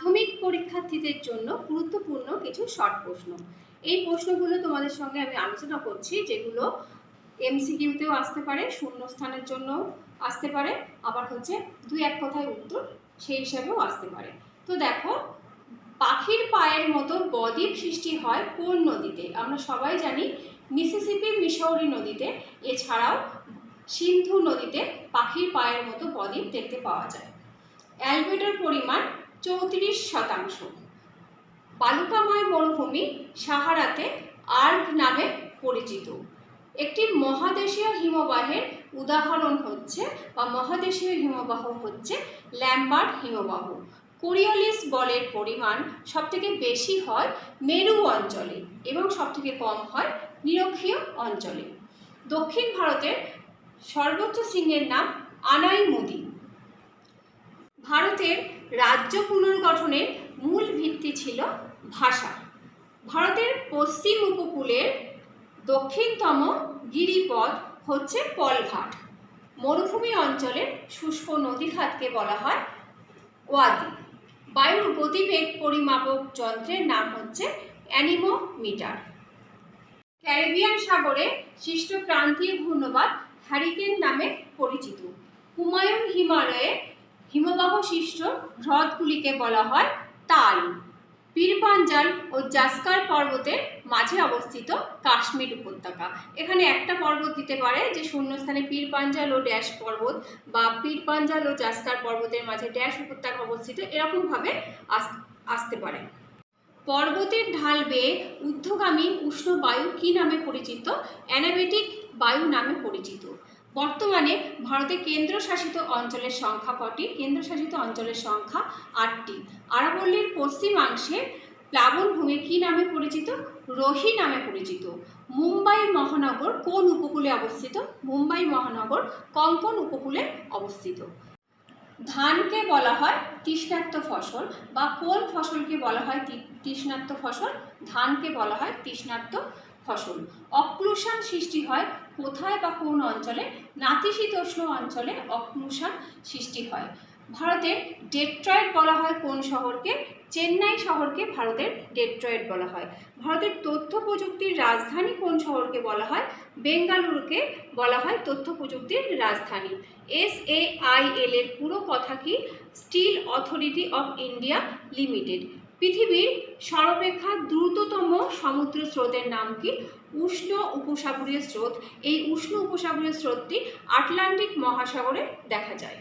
মাধ্যমিক পরীক্ষার্থীদের জন্য গুরুত্বপূর্ণ কিছু শর্ট প্রশ্ন। এই প্রশ্নগুলো তোমাদের সঙ্গে আমি আলোচনা করছি, যেগুলো এমসিকিউতেও আসতে পারে, শূন্যস্থানের জন্য আসতে পারে, আবার হচ্ছে দুই এক কথায় উত্তর সেই হিসাবেও আসতে পারে। তো দেখো, পাখির পায়ের মতো বদ্বীপ সৃষ্টি হয় কোন নদীতে? আমরা সবাই জানি মিসিসিপি মিসৌরি নদীতে, এছাড়াও সিন্ধু নদীতে পাখির পায়ের মতো বদ্বীপ দেখতে পাওয়া যায়। অ্যালবেডোর পরিমাণ চৌত্রিশ শতাংশ। বালুকাময় মরুভূমি সাহারাতে আর্ক নামে পরিচিত। একটি মহাদেশীয় হিমবাহের উদাহরণ হচ্ছে বা মহাদেশীয় হিমবাহ হচ্ছে ল্যাম্বার্ট হিমবাহ। কোরিওলিস বলের পরিমাণ সবথেকে বেশি হয় মেরু অঞ্চলে এবং সবথেকে কম হয় নিরক্ষীয় অঞ্চলে। দক্ষিণ ভারতের সর্বোচ্চ সিংহের নাম আনাইমুদি। ভারতের রাজ্য পুনর্গঠনের মূল ভিত্তি ছিল ভাষা। ভারতের পশ্চিম উপকূলের দক্ষিণতম গিরিপথ হচ্ছে পলঘাট। মরুভূমি অঞ্চলের শুষ্ক নদীখাতকে বলা হয় ওয়াদি। বায়ুর গতিবেগ পরিমাপক যন্ত্রের নাম হচ্ছে অ্যানিমোমিটার। ক্যারিবিয়ান সাগরে সৃষ্ট ক্রান্তীয় ঘূর্ণবাদ হ্যারিকেন নামে পরিচিত। হুমায়ুন হিমালয়ে হিমবাহ সৃষ্ট হ্রদগুলিকে বলা হয় তাল। পীরপাঞ্জাল ও জাস্কার পর্বতের মাঝে অবস্থিত কাশ্মীর উপত্যকা। এখানে একটা পর্বত দিতে পারে যে শূন্যস্থানে পীরপাঞ্জাল ও ড্যাশ পর্বত বা পীরপাঞ্জাল ও জাস্কার পর্বতের মাঝে ড্যাশ উপত্যকা অবস্থিত এরকমভাবে আস- আসতে পারে। পর্বতের ঢাল বেয়ে ঊর্ধ্বগামী উষ্ণ বায়ু কী নামে পরিচিত? অ্যানাবেটিক বায়ু নামে পরিচিত। বর্তমানে ভারতে কেন্দ্রশাসিত অঞ্চলের সংখ্যা কটি? কেন্দ্রশাসিত অঞ্চলের সংখ্যা আটটি। আরাবল্লীর পশ্চিমাংশে প্লাবনভূমি কি নামে পরিচিত? রোহি নামে পরিচিত। মুম্বাই মহানগর কোন উপকূলে অবস্থিত? মুম্বাই মহানগর কঙ্কন উপকূলে অবস্থিত। ধানকে বলা হয় তৃষ্ণার্ত ফসল বা কোন ফসলকে বলা হয় তৃ- তৃষ্ণার্ত ফসল? ধানকে বলা হয় তৃষ্ণার্ত ফসল। অক্লুশন সৃষ্টি হয় কোথায় বা কোন অঞ্চলে? নাতিশীতোষ্ণ অঞ্চলে অক্লুশন সৃষ্টি হয়। ভারতের ডেট্রয়েড বলা হয় কোন শহরকে? চেন্নাই শহরকে ভারতের ডেট্রয়েড বলা হয়। ভারতের তথ্য প্রযুক্তির রাজধানী কোন শহরকে বলা হয়? বেঙ্গালুরুকে বলা হয় তথ্য প্রযুক্তির রাজধানী। এস এ আই এল এর পুরো কথা কি? Steel authority of India limited. পৃথিবীর সর্বাপেক্ষা দ্রুততম সমুদ্র স্রোতের নাম কি? উষ্ণ উপসাগরীয় স্রোত। এই উষ্ণ উপসাগরীয় স্রোতটি আটলান্টিক মহাসাগরে দেখা যায়।